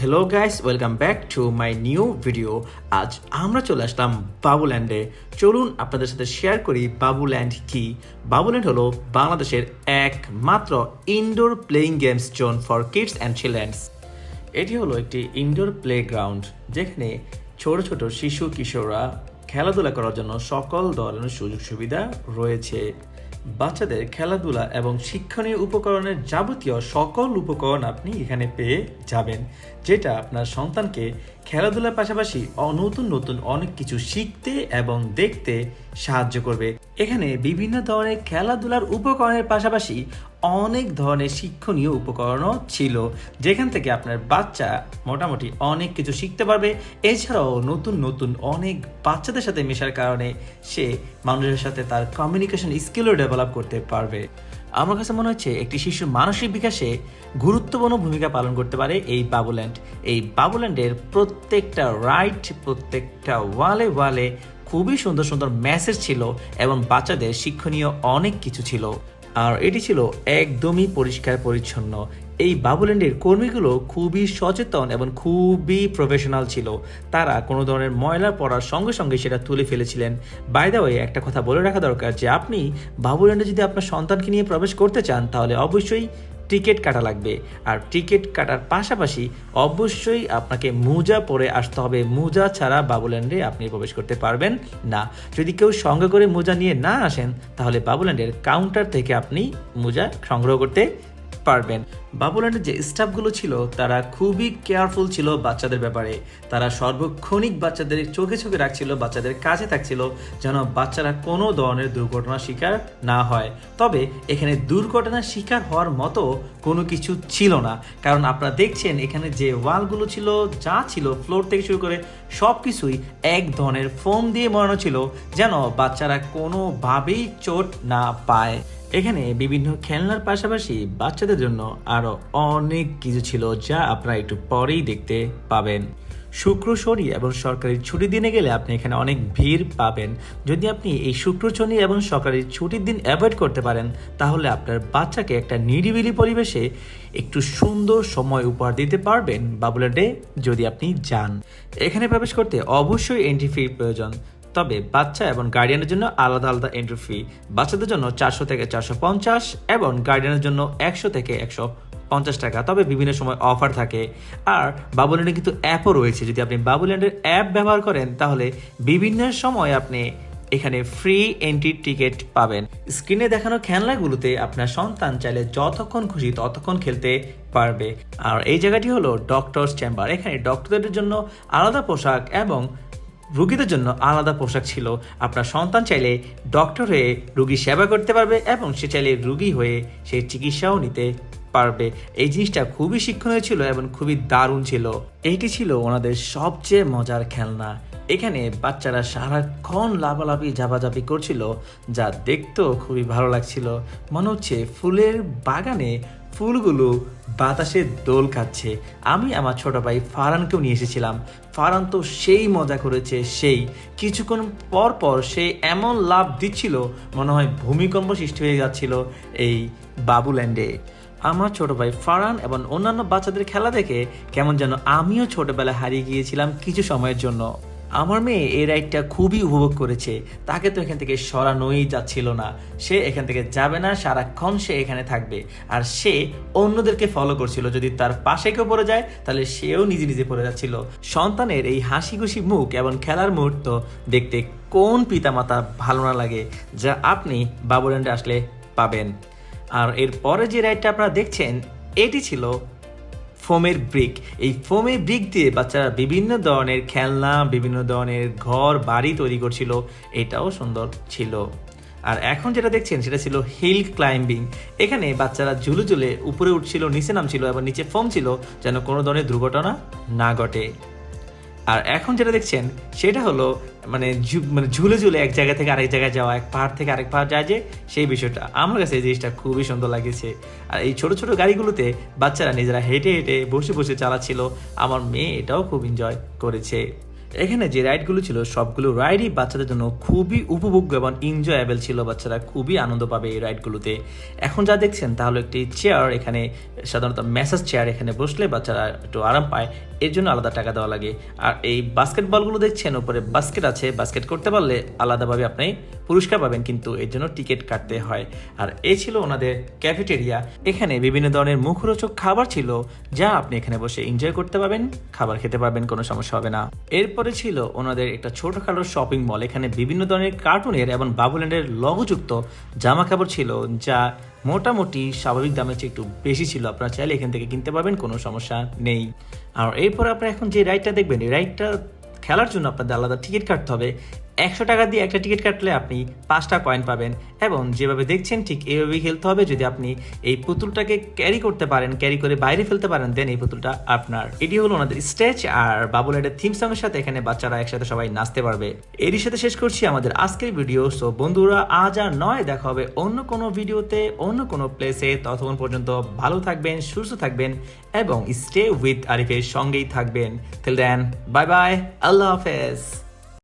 Hello guys welcome back to my new video আজ আমরা চলে আসলাম বাবুল্যান্ডে চলুন আপনাদের সাথে শেয়ার করি বাবুল্যান্ড কি? বাবুল্যান্ড হলো বাংলাদেশের একমাত্র indoor playing games zone for kids and childrens এটি হলো একটি ইনডোর প্লে গ্রাউন্ড যেখানে ছোট ছোট শিশু কিশোররা খেলাধুলা করার জন্য সকল ধরনের সুযোগ সুবিধা রয়েছে। বাচ্চাদের খেলাধুলা এবং শিক্ষণীয় উপকরণের যাবতীয় সকল উপকরণ আপনি এখানে পেয়ে যাবেন, যেটা আপনার সন্তানকে খেলাধুলার পাশাপাশি নতুন নতুন অনেক কিছু শিখতে এবং দেখতে সাহায্য করবে। এখানে বিভিন্ন ধরনের খেলাধুলার উপকরণের পাশাপাশি অনেক ধরনের শিক্ষণীয় উপকরণও ছিল, যেখান থেকে আপনার বাচ্চা মোটামুটি অনেক কিছু শিখতে পারবে। এছাড়াও নতুন নতুন অনেক বাচ্চাদের সাথে মেশার কারণে সে মানুষের সাথে তার কমিউনিকেশন স্কিলও ডেভেলপ করতে পারবে। আমার কাছে মনে হচ্ছে একটি শিশুর মানসিক বিকাশে গুরুত্বপূর্ণ ভূমিকা পালন করতে পারে এই বাবুল্যান্ড। এই বাবুল্যান্ডের প্রত্যেকটা রাইট, প্রত্যেকটা ওয়ালে ওয়ালে খুবই সুন্দর সুন্দর মেসেজ ছিল এবং বাচ্চাদের শিক্ষণীয় অনেক কিছু ছিল। আর এটি ছিল একদমই পরিষ্কার পরিচ্ছন্ন এই বাবুল্যান্ডের কর্মীগুলো খুবই সচেতন এবং খুবই প্রফেশনাল ছিল। তারা কোনো ধরনের ময়লা পড়ার সঙ্গে সঙ্গে সেটা তুলে ফেলেছিলেন। বাই দ্য ওয়ে একটা কথা বলে রাখা দরকার যে আপনি বাবুল্যান্ডে যদি আপনার সন্তানকে নিয়ে প্রবেশ করতে চান, তাহলে অবশ্যই টিকিট কাটা লাগবে। আর টিকিট কাটার পাশাপাশি অবশ্যই আপনাকে মোজা পরে আসতে হবে। মোজা ছাড়া বাবুল্যান্ডে আপনি প্রবেশ করতে পারবেন না। যদি কেউ সঙ্গে করে মোজা নিয়ে না আসেন, তাহলে বাবুল্যান্ডের কাউন্টার থেকে আপনি মোজা সংগ্রহ করতে পারবেন। বাবুল্যান্ডের যে স্টাফগুলো ছিল, তারা খুবই কেয়ারফুল ছিল বাচ্চাদের ব্যাপারে। তারা সর্বক্ষণিক বাচ্চাদের চোখে চোখে রাখছিল, বাচ্চাদের কাছে থাকছিল, যেন বাচ্চারা কোনো ধরনের দুর্ঘটনার শিকার না হয়। তবে এখানে দুর্ঘটনার শিকার হওয়ার মতো কোনো কিছু ছিল না। কারণ আপনারা দেখছেন, এখানে যে ওয়ালগুলো ছিল, যা ছিল ফ্লোর থেকে শুরু করে সব কিছুই এক ধরনের ফোম দিয়ে বানানো ছিল, যেন বাচ্চারা কোনোভাবেই চোট না পায়। এখানে বিভিন্ন খেলনার পাশাপাশি বাচ্চাদের জন্য আরও অনেক কিছু ছিল যা আপনারা একটু পরেই দেখতে পাবেন। শুক্র শনি এবং সরকারি ছুটির দিনে গেলে আপনি এখানে অনেক ভিড় পাবেন। যদি আপনি এই শুক্র শনি এবং সরকারি ছুটির দিন অ্যাভয়েড করতে পারেন, তাহলে আপনার বাচ্চাকে একটা নিরিবিলি পরিবেশে একটু সুন্দর সময় উপহার দিতে পারবেন বাবুলা ডে যদি আপনি যান। এখানে প্রবেশ করতে অবশ্যই এন্ট্রি ফি প্রয়োজন। তবে বাচ্চা এবং গার্ডিয়ানের জন্য আলাদা আলাদা এন্ট্রি ফি বাচ্চাদের জন্য চারশো থেকে চারশো পঞ্চাশ এবং গার্ডিয়ানের জন্য একশো থেকে একশো পঞ্চাশ টাকা। তবে বিভিন্ন সময় অফার থাকে। আর বাবুল্যান্ডে কিন্তু অ্যাপও রয়েছে। যদি আপনি বাবুল্যান্ডের অ্যাপ ব্যবহার করেন, তাহলে বিভিন্ন সময় আপনি এখানে ফ্রি এন্ট্রি টিকিট পাবেন। স্ক্রিনে দেখানো খেলনাগুলোতে আপনার সন্তান চাইলে যতক্ষণ খুশি ততক্ষণ খেলতে পারবে। আর এই জায়গাটি হলো ডক্টরস চেম্বার এখানে ডক্টরদের জন্য আলাদা পোশাক এবং রুগীদের জন্য আলাদা পোশাক ছিল। আপনার সন্তান চাইলে ডক্টর হয়ে রুগীর সেবা করতে পারবে এবং সে চাইলে রুগী হয়ে সে চিকিৎসাও নিতে পারবে। এই জিনিসটা খুবই শিক্ষণীয় ছিল এবং খুবই দারুণ ছিল। এইটি ছিল ওনাদের সবচেয়ে মজার খেলনা। এখানে বাচ্চারা সারাক্ষণ লাফালাফি, ঝাপাঝাপি করছিল, যা দেখতেও খুবই ভালো লাগছিল। মনে হচ্ছে ফুলের বাগানে ফুলগুলো বাতাসে দোল খাচ্ছে। আমি আমার ছোট ভাই ফারানকেও নিয়ে এসেছিলাম। ফারান তো সেই মজা করেছে, সেই। কিছুক্ষণ পর পর সে এমন লাভ দিচ্ছিল, মনে হয় ভূমিকম্প সৃষ্টি হয়ে যাচ্ছিল এই বাবুল্যান্ডে। আমার ছোট ভাই ফারান এবং অন্যান্য বাচ্চাদের খেলা দেখে কেমন যেন আমিও ছোটবেলায় হারিয়ে গিয়েছিলাম কিছু সময়ের জন্য। আমার মেয়ে এই রাইডটা খুবই উপভোগ করেছে। তাকে তো এখান থেকে সরানোই যাচ্ছিল না। সে এখান থেকে যাবে না, সারাক্ষণ সে এখানে থাকবে। আর সে অন্যদেরকে ফলো করছিল। যদি তার পাশে কেউ পড়ে যায়, তাহলে সেও নিজে নিজে পড়ে যাচ্ছিল। সন্তানের এই হাসি খুশি মুখ এবং খেলার মুহূর্ত দেখতে কোন পিতামাতা ভালো না লাগে, যা আপনি বাবুল্যান্ডে আসলে পাবেন। আর এর পরে যে রাইডটা আপনারা দেখছেন, এটি ছিল ফোমের ব্রিক। এই ফোমের ব্রিক দিয়ে বাচ্চারা বিভিন্ন ধরনের খেলনা, বিভিন্ন ধরনের ঘর, বাড়ি তৈরি করছিল। এটাও সুন্দর ছিল। আর এখন যেটা দেখছেন, সেটা ছিল হিল ক্লাইম্বিং। এখানে বাচ্চারা ঝুলে ঝুলে উপরে উঠছিল, নিচে নামছিল এবং নিচে ফোম ছিল যেন কোনো ধরনের দুর্ঘটনা না ঘটে। আর এখন যেটা দেখছেন, সেটা হলো মানে মানে ঝুলে ঝুলে এক জায়গা থেকে আরেক জায়গায় যাওয়া, এক পাহাড় থেকে আরেক পাহাড় যায় যে সেই বিষয়টা। আমার কাছে এই জিনিসটা খুবই সুন্দর লাগেছে। আর এই ছোট ছোট গাড়িগুলোতে বাচ্চারা নিজেরা হেঁটে হেঁটে বসে বসে চালাচ্ছিল। আমার মেয়ে এটাও খুব এনজয় করেছে। এখানে যে রাইডগুলো ছিল, সবগুলো রাইডই বাচ্চাদের জন্য খুবই উপভোগ্য এবং এনজয়েবল ছিল। বাচ্চারা খুবই আনন্দ পাবে এই রাইডগুলোতে। এখন যা দেখছেন তাহলে একটি চেয়ার এখানে সাধারণত ম্যাসাজ চেয়ার এখানে বসলে বাচ্চারা একটু আরাম পায়, এর জন্য আলাদা টাকা দেওয়া লাগে। আর এই বাস্কেটবলগুলো দেখছেন ওপরে বাস্কেট আছে। বাস্কেট করতে পারলে আলাদাভাবে আপনি পুরস্কার পাবেন কিন্তু এর জন্য টিকিট কাটতে হয়। আর এই ছিল ওনাদের ক্যাফেটেরিয়া। এখানে বিভিন্ন ধরনের মুখরোচক খাবার ছিল, যা আপনি এখানে বসে এনজয় করতে পারবেন, খাবার খেতে পারবেন, কোনো সমস্যা হবে না। এরপরে ছিল ওনাদের একটা ছোটখাটো শপিং মল এখানে বিভিন্ন ধরনের কার্টুনের এবং বাবুল্যান্ডের লগযুক্ত জামা কাপড় ছিল, যা মোটামুটি স্বাভাবিক দামের চেয়ে একটু বেশি ছিল। আপনারা চাইলে এখান থেকে কিনতে পারবেন, কোনো সমস্যা নেই। আর এরপর আপনারা এখন যে রাইডটা দেখবেন, এই রাইডটা খেলার জন্য আপনাদের আলাদা টিকিট কাটতে হবে। একশো টাকা দিয়ে একটা টিকিট কাটলে আপনি পাঁচটা কয়েন পাবেন এবং যেভাবে দেখছেন ঠিক এইভাবেই খেলতে হবে। যদি আপনি এই পুতুলটাকে ক্যারি করতে পারেন ক্যারি করে বাইরে ফেলতে পারেন দেন এই পুতুলটা আপনার। এটি হলো ওনাদের স্টেজ আর বাবুল বাবুলাইটের থিম সঙ্গের সাথে এখানে বাচ্চারা একসাথে সবাই নাচতে পারবে। এরই সাথে শেষ করছি আমাদের আজকের ভিডিও সো বন্ধুরা, আজ আর নয়, দেখা হবে অন্য কোনো ভিডিওতে অন্য কোনো প্লেসে ততক্ষণ পর্যন্ত ভালো থাকবেন, সুস্থ থাকবেন এবং স্টে উইথ আরিফের সঙ্গেই থাকবেন। Till then বাই বাই আল্লাহ হাফেজ।